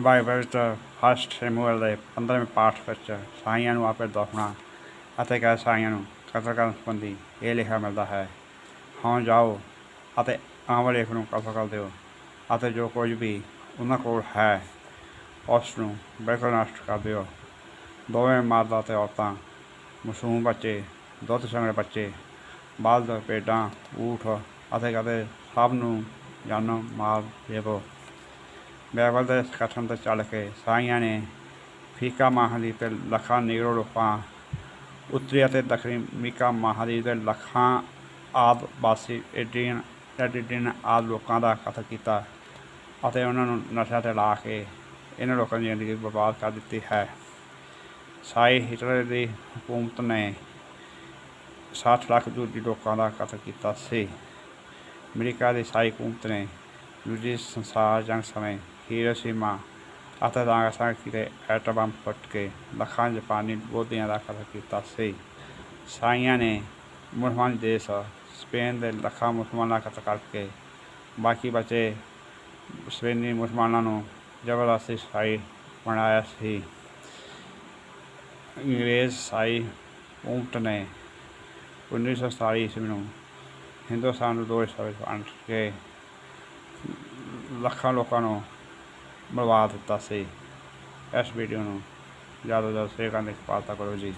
Bible ਵਿੱਚ first ਸ਼ਮੂਏਲ ਦੇ 15ਵੇਂ ਪਾਠ ਵਿੱਚ ਸਾਈਆਂ ਨੂੰ ਆਪੇ ਦਫਨਾ ਅਤੇ ਗੈਰ ਸਾਈਆਂ ਨੂੰ, ਕਤਲ ਕਰਨ ਸੰਬੰਧੀ ਇਹ ਲਿਖਿਆ ਮਿਲਦਾ ਹੈ। ਹਾਂ, ਜਾਓ ਅਤੇ ਆਮਲੇਖ ਨੂੰ ਕਤਲ ਕਰ ਦਿਓ ਅਤੇ ਜੋ ਕੁਝ ਵੀ ਉਹਨਾਂ ਕੋਲ ਹੈ, ਉਸ ਨੂੰ ਬਿਲਕੁਲ ਨਸ਼ਟ ਕਰ ਦਿਓ। ਦੋਵੇਂ ਮਰਦ ਅਤੇ ਔਰਤਾਂ, ਮਾਸੂਮ ਬੱਚੇ, ਦੁੱਧ ਸੰਗਲੇ ਬੱਚੇ, ਬਲਦ ਭੇਡਾਂ ਊਠ ਅਤੇ ਕਦੇ ਸਭ ਨੂੰ ਜਾਨੋਂ ਮਾਰ ਦੇਵੋ। ਬਾਈਬਲ ਦੇ ਇਸ ਕਥਨ ਤੇ ਚੱਲ ਕੇ ਸਾਈਆਂ ਨੇ ਫੀਕਾ ਮਹਾਦੀਪ ਤੇ ਲੱਖਾਂ ਨੀਰੋ ਲੋਕਾਂ ਉੱਤਰੀ ਅਤੇ ਦੱਖਣੀ ਮੀਕਾ ਮਹਾਦੀਪ ਦੇ ਲੱਖਾਂ ਆਦ ਵਾਸੀ ਏਡੀਅਨ ਐਡੀਡਿਨ ਆਦ ਲੋਕਾਂ ਦਾ ਕਤਲ ਕੀਤਾ ਅਤੇ ਉਹਨਾਂ ਨੂੰ ਨਸ਼ਾ ਤੇ ਲਾ ਕੇ ਇਹਨਾਂ ਲੋਕਾਂ ਦੀ ਜ਼ਿੰਦਗੀ ਬਰਬਾਦ ਕਰ ਦਿੱਤੀ ਹੈ। ਸਾਈ ਹਿਟਲਰ ਦੀ ਹਕੂਮਤ ਨੇ 60 ਲੱਖ ਦੂਜੀ ਲੋਕਾਂ ਦਾ ਕਤਲ ਕੀਤਾ ਸੀ। ਅਮਰੀਕਾ ਦੀ ਸਾਈ ਹਕੂਮਤ ਨੇ ਦੂਜੀ ਸੰਸਾਰ ਜੰਗ ਸਮੇਂ ਹੀਰੋਸ਼ੀਮਾ ਅਤੇ ਨਾਗਾਸਾਕੀ ਦੇ ਐਟਮ ਬੰਬ ਫੁੱਟ ਕੇ ਲੱਖਾਂ ਜਾਪਾਨੀ ਬੋਧੀਆਂ ਦਾ ਕਤਲ ਕੀਤਾ ਸੀ। ਸਾਈਆਂ ਨੇ ਮੁਸਲਮਾਨ ਦੇਸ਼, ਸਪੇਨ ਦੇ ਲੱਖਾਂ ਮੁਸਲਮਾਨਾਂ ਦਾ ਕਤਲ ਕਰਕੇ ਬਾਕੀ ਬਚੇ ਸਪੇਨੀ ਮੁਸਲਮਾਨਾਂ ਨੂੰ ਜ਼ਬਰਦਸਤੀ ਸਾਈ ਬਣਾਇਆ ਸੀ। ਅੰਗਰੇਜ਼ ਸਾਈ ਹਕੂਮਤ ਨੇ 1947 ਈਸਵੀ ਨੂੰ ਹਿੰਦੁਸਤਾਨ ਨੂੰ ਦੋ ਹਿੱਸਿਆਂ ਵਿੱਚ ਵੰਡ ਕੇ ਲੱਖਾਂ ਲੋਕਾਂ ਨੂੰ ਮਰਵਾ ਦਿੱਤਾ ਸੀ। ਇਸ ਵੀਡੀਓ ਨੂੰ ਜ਼ਿਆਦਾ ਤੋਂ ਜ਼ਿਆਦਾ ਸ਼ੇਅਰ ਕਰਨ ਦੀ ਕਿਰਪਾਲਤਾ ਕਰੋ ਜੀ।